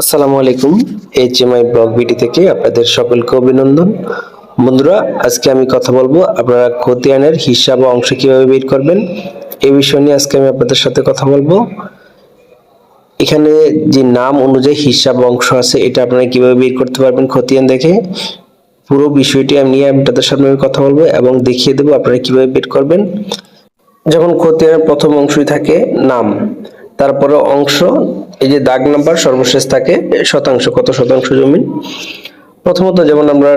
আসসালামু আলাইকুম H M I blog বিটি থেকে আপনাদের সকলকে অভিনন্দন। বন্ধুরা, আজকে আমি কথা বলব আপনারা খতিয়ানের হিসাব অংশ কীভাবে বের করবেন এই বিষয় নিয়ে আজকে আমি আপনাদের সাথে কথা বলব। এখানে যে নাম অনুযায়ী হিসাব অংশ আছে, এটা আপনারা কীভাবে বের করতে পারবেন খতিয়ান দেখে, পুরো বিষয়টি আমি নিয়ে আপনাদের সামনে কথা বলব এবং দেখিয়ে দেবো আপনারা কীভাবে বের করবেন। যখন খতিয়ানের প্রথম অংশই থাকে নাম, তারপরে অংশ এই যে দাগ নাম্বার সর্বশেষ থাকে শতাংশ, কত শতাংশ জমি প্রথমত যেমন আমরা,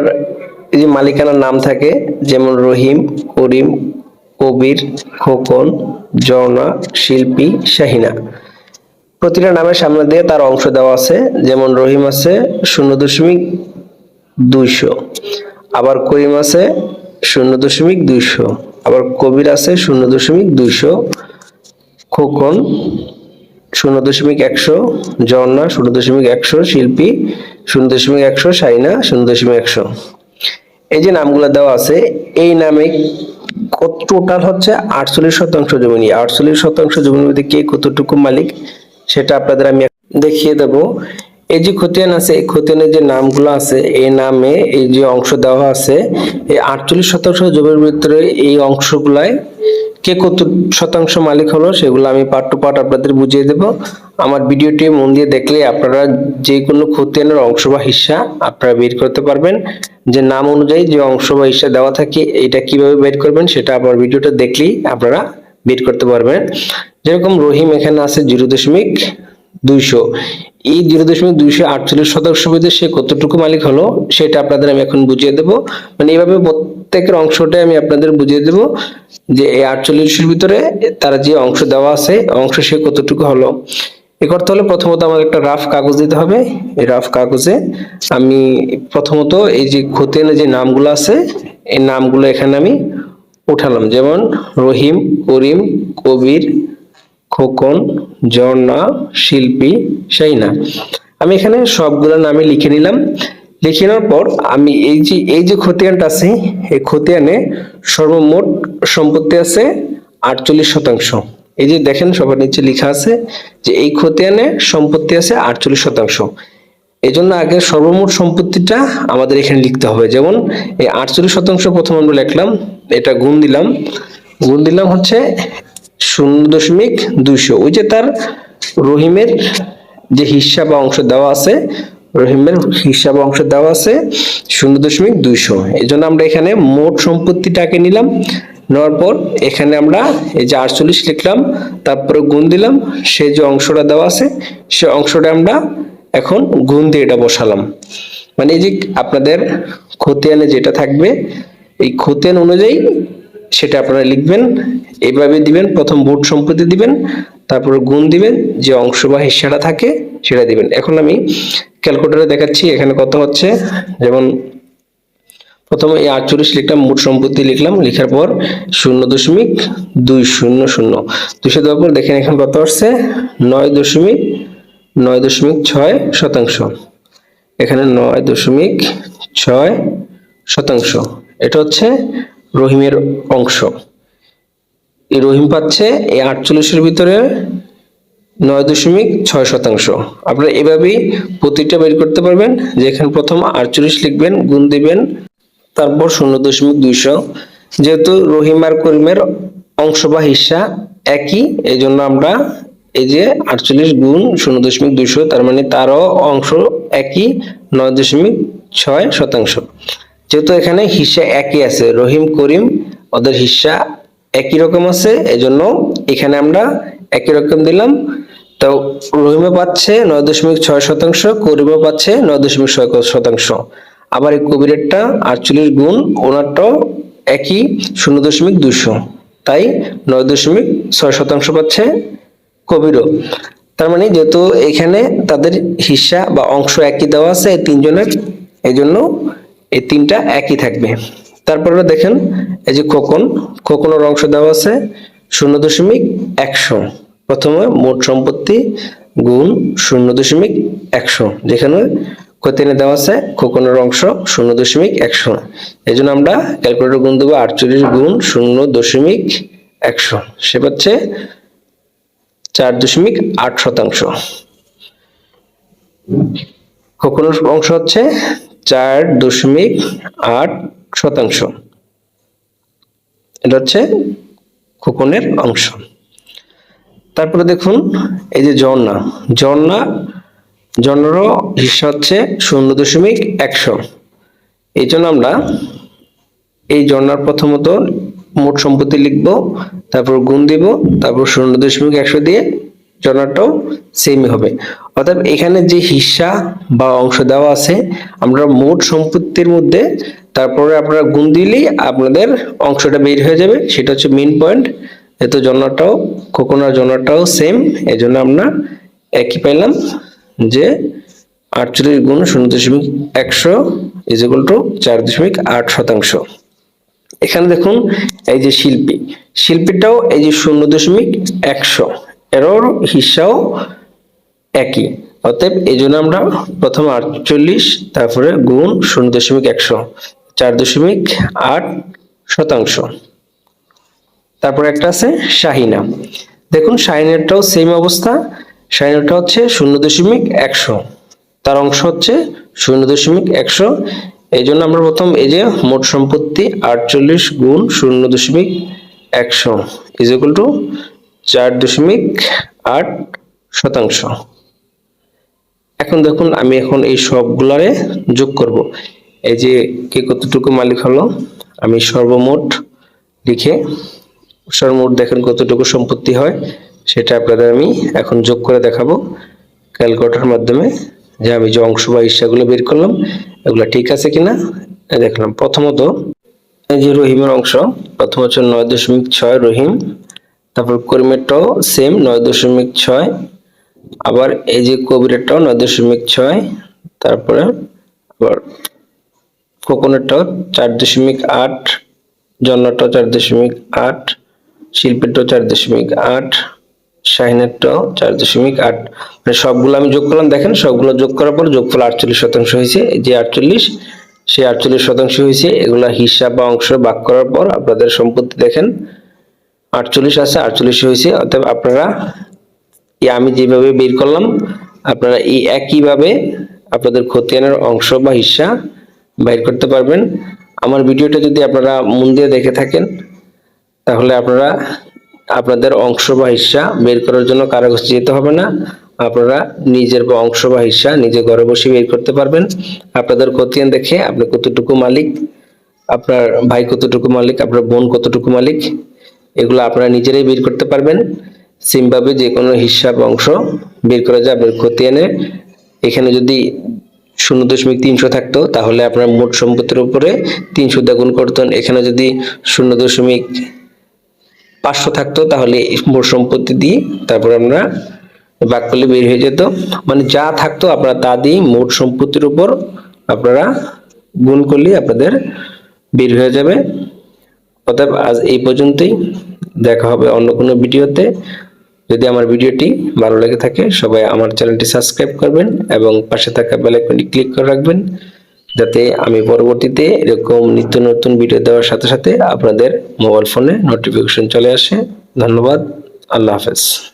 এই যে মালিকানার নাম থাকে, যেমন রহিম, করিম, কবির, খোকন জর্না শিল্পী, শাহিনা। প্রতিটা নামের সামনে দিয়ে তার অংশ দেওয়া আছে, যেমন রহিম আছে শূন্য দশমিক দুইশো, আবার করিম আছে শূন্য দশমিক দুইশো, আবার কবির আছে শূন্য দশমিক দুইশো, খোকন শূন্য দশমিক একশো ঝর্ণা শূন্য দশমিক একশো, শিল্পী শূন্য দশমিক একশো সাইনা শূন্য দশমিক একশো। এই যে নামগুলো দেওয়া আছে, এই নামে টোটাল হচ্ছে? আটচল্লিশ শতাংশ জমি নিয়ে আটচল্লিশ শতাংশ জমির মধ্যে কে কতটুকু মালিক, সেটা আপনাদের আমি দেখিয়ে দেব। এই যে খতিয়ান আছে, এই খতিয়ানের যে নামগুলো আছে, এই নামে এই যে অংশ দেওয়া আছে, এই আটচল্লিশ শতাংশ জমির ভিতরে এই অংশগুলায় কে কত শতাংশ মালিক হলো সেগুলো আমি পার্ট টু পার্ট আপনাদের বুঝিয়ে দেব। আমার ভিডিওটি মন দিয়ে দেখলে আপনারা যে কোনো খতিয়ানের অংশ বা হিস্সা আপনারা বের করতে পারবেন। যে নাম অনুযায়ী যে অংশ বা হিস্সা দেওয়া থাকে, এটা কীভাবে বের করবেন সেটা আমার ভিডিওটা দেখলেই আপনারা বের করতে পারবেন। যেরকম রহিম এখানে আছে জিরো দশমিক দুইশো। এই জিরো দশমিক দুইশো আটচল্লিশ শতাংশ মধ্যে সে কতটুকু মালিক হলো, সেটা আপনাদের আমি এখন বুঝিয়ে দেব। মানে এইভাবে প্রত্যেকের অংশটাই আমি আপনাদের বুঝিয়ে দেব যে এই আটচল্লিশের ভিতরে তার যে অংশ দেওয়া আছে, অংশ সে কতটুকু হলো। এ করতে হলে প্রথমত আমার একটা রাফ কাগজ দিতে হবে। এই রাফ কাগজে আমি প্রথমত এই যে খতিয়ানে যে নামগুলো আছে, এই নামগুলো এখানে আমি উঠালাম। যেমন রহিম, করিম, কবির খোকন, ঝর্ণা, শিল্পী, শাইনা। আমি এখানে সবগুলো নামে লিখে নিলাম। লিখে নেওয়ার পর আমি এই যে এই যে খতিয়ানটা আছে, এই খতিয়ানে সর্বমোট সম্পত্তি আছে আটচল্লিশ শতাংশ। এই যে দেখেন, সবার নিচে লেখা আছে যে এই খতিয়ানে সম্পত্তি আছে আটচল্লিশ শতাংশ। এই জন্য আগে সর্বমোট সম্পত্তিটা আমাদের এখানে লিখতে হবে। যেমন এই আটচল্লিশ শতাংশ প্রথম আমরা লিখলাম, এটা গুণ দিলাম। গুণ দিলাম হচ্ছে শূন্য দশমিক দুইশো। ওই যে তার রহিমের যে হিসাব অংশ দেওয়া আছে, রহিমের হিসাব অংশ দেওয়া আছে শূন্য দশমিক দুইশো। এই জন্য আমরা এখানে মোট সম্পত্তিটাকে নিলাম, নেওয়ার পর এখানে আমরা এই যে আটচল্লিশ লিখলাম, তারপরে গুণ দিলাম সেই যে অংশটা দেওয়া আছে, সে অংশটা আমরা এখন গুণ দিয়ে এটা বসালাম। মানে এই যে আপনাদের খতিয়ানে যেটা থাকবে, এই খতিয়ান অনুযায়ী সেটা আপনারা লিখবেন, এভাবে দিবেন, প্রথম ভোট সম্পত্তি দিবেন, তারপরে গুণ দিবেন, যে অংশ বা হিস্সাটা থাকে সেটা দিবেন। এখন আমি ক্যালকুলেটরে দেখাচ্ছি এখানে কত হচ্ছে। যেমন প্রথমে এই আটচল্লিশ লিখলাম, মোট সম্পত্তি লিখলাম, লেখার পর শূন্য দশমিক দুই শূন্য শূন্য। দুশো দেওয়ার পর দেখেন এখানে কত আসছে? নয় দশমিক নয় দশমিক ছয় শতাংশ। এখানে নয় দশমিক ছয় শতাংশ। এটা হচ্ছে রহিমের অংশ। এই রহিম পাচ্ছে এই আটচল্লিশের ভিতরে নয় দশমিক ছয় শতাংশ। আপনারা এভাবেই প্রতিটা বের করতে পারবেন, যেখানে প্রথম আটচল্লিশ লিখবেন, গুণ দিবেন, তারপর শূন্য দশমিক দুইশো যেহেতু রহিম আর করিমের অংশ বা হিস্সা একই এই জন্য আমরা এই যে আটচল্লিশ গুণ শূন্য দশমিক দুইশো তার মানে তারও অংশ একই, নয় দশমিক ছয় শতাংশ। যেহেতু এখানে হিস্সা একই আছে, রহিম, করিম, ওদের হিস্সা একই রকম আছে, এজন্য এখানে আমরা একই রকম দিলাম। তো রহিমে পাচ্ছে নয় দশমিক ছয় শতাংশ করিমে পাচ্ছে নয় দশমিক ছয় শতাংশ। আবার এই কবিরেরটা আটচল্লিশ গুণ, ওনারটাও একই, শূন্য দশমিক দুশো। তাই নয় দশমিক ছয় শতাংশ পাচ্ছে কবিরও। তার মানে যেহেতু এখানে তাদের হিস্সা বা অংশ একই দেওয়া আছে এই তিনজনের এই জন্য এই তিনটা একই থাকবে। তারপরে দেখেন, এই যে খোকন খোকনের অংশ দেওয়া আছে শূন্য দশমিক একশো। প্রথমে মোট সম্পত্তি গুণ শূন্য দশমিক একশো। যেখানে খতিয়ানে দেওয়া আছে খোকনের অংশ শূন্য দশমিক একশো। এই জন্য আমরা ক্যালকুলেটর গুণ দেবো আটচল্লিশ গুণ শূন্য দশমিক একশো। সে পাচ্ছে চার দশমিক আট শতাংশ। খোকনের অংশ হচ্ছে চার দশমিক আট শতাংশ। এটা হচ্ছে খোকনের অংশ। তারপরে দেখুন, এই যে ঝর্ণা ঝর্ণা ঝর্ণারও হিসা হচ্ছে শূন্য দশমিক একশো। এই জন্য আমরা এই ঝর্ণার প্রথমত মোট সম্পত্তি লিখব, তারপর গুণ দিব, তারপর শূন্য দশমিক একশো দিয়ে ঝর্ণাটাও সেমই হবে। অর্থাৎ এখানে যে হিস্সা বা অংশ দেওয়া আছে, আমরা মোট সম্পত্তির মধ্যে তারপরে আপনারা গুণ দিলেই আপনাদের অংশটা বের হয়ে যাবে। সেটা হচ্ছে মেইন পয়েন্ট যেহেতু জন্যটাও কোকোনার জন্যটাও সেম এই জন্য আমরা একই পাইলাম যে আটচল্লিশ গুণ শূন্য দশমিক একশো ইজ ইকুয়াল টু চার দশমিক আট শতাংশ। এখানে দেখুন, এই যে শিল্পী। শিল্পীটাও এই যে শূন্য দশমিক একশো। এরও হিসাও একই। অতএব এই জন্য আমরা প্রথম আটচল্লিশ, তারপরে গুণ শূন্য দশমিক একশো, চার দশমিক আট শতাংশ। তারপর একটা আছে শাহিনা। দেখুন শাহিনারটাও সেম অবস্থা। শাহিনারটা হচ্ছে শূন্য দশমিক একশো। তার অংশ হচ্ছে শূন্য দশমিক একশো। এই জন্য আমরা প্রথম এই যে মোট সম্পত্তি আটচল্লিশ গুণ শূন্য দশমিক একশো ইজ ইকুয়াল টু চার দশমিক আট শতাংশ। এখন দেখুন, আমি এখন এই সবগুলারে যোগ করব। এই যে কে কতটুকু মালিক হলো, আমি সর্বমোট লিখে, সর্বমোট দেখেন কতটুকু সম্পত্তি হয়, সেটা আপনাদের আমি এখন যোগ করে দেখাবো। ক্যালকুলেটরের মাধ্যমে যে আমি যে অংশ বা হিসাগুলো বের করলাম, এগুলো ঠিক আছে কিনা, দেখলাম। প্রথমত, এই যে রহিমের অংশ, প্রথম হচ্ছে নয় দশমিক ছয় রহিম তারপর করিমেরটাও সেম নয় দশমিক ছয়, আবার এই যে কবিরেরটাও নয় দশমিক ছয়, তারপরে আবার কোকোনেরটাও চার দশমিক আট জন্নাটাও চার দশমিক আট, শিল্পেরটাও চার দশমিক আট, শাহিনেরটাও চার দশমিক আট। মানে সবগুলো আমি যোগ করলাম, দেখেন সবগুলো যোগ করার পর যোগফল আটচল্লিশ শতাংশ হয়েছে। যে আটচল্লিশ, সেই আটচল্লিশ শতাংশ হয়েছে, এগুলা হিসাব বা অংশ ভাগ করার পর আপনাদের সম্পত্তি দেখেন আটচল্লিশ আছে, আটচল্লিশ হয়েছে। অর্থাৎ আপনারা আমি যেভাবে বের করলাম, আপনারা এই একইভাবে আপনাদের খতিয়ানের অংশ বা হিস্সা বাইর করতে পারবেন। আমার ভিডিওটা যদি আপনারা মন দিয়ে দেখে থাকেন, তাহলে আপনারা আপনাদের অংশ বা হিস্সা বের করার জন্য কারও কাছে যেতে হবে না। আপনারা নিজের বা অংশ বা হিস্সা নিজে ঘরে বসে বের করতে পারবেন। আপনাদের খতিয়ান দেখে আপনি কতটুকু মালিক, আপনার ভাই কতটুকু মালিক, আপনার বোন কতটুকু মালিক এগুলো আপনারা নিজেরাই বের করতে পারবেন। সিমভাবে যে কোনো হিসাব অংশ বের করা যায়, আপনার খতিয়ানের এখানে যদি শূন্য দশমিক তিনশো থাকতো, তাহলে আপনার মোট সম্পত্তির উপরে তিনশো দিয়ে গুণ করতেন এখানে যদি শূন্য দশমিক পাঁচশো থাকতো, তাহলে মোট সম্পত্তি দিয়ে তারপর আমরা ভাগ করলে বের হয়ে যেত। মানে যা থাকতো আপনারা তা দিয়ে মোট সম্পত্তির উপর আপনারা গুণ করলে আপনাদের বের হয়ে যাবে। অতএব আজ এই পর্যন্তই। দেখা হবে অন্য কোনো ভিডিওতে। যদি আমার ভিডিওটি ভালো লেগে থাকে, সবাই আমার চ্যানেলটি সাবস্ক্রাইব করবেন এবং পাশে থাকা বেল আইকনটি ক্লিক করে রাখবেন, যাতে আমি পরবর্তীতে এরকম নিত্য নতুন ভিডিও দেওয়ার সাথে সাথে আপনাদের মোবাইল ফোনে নোটিফিকেশন চলে আসে। ধন্যবাদ। আল্লাহ হাফেজ।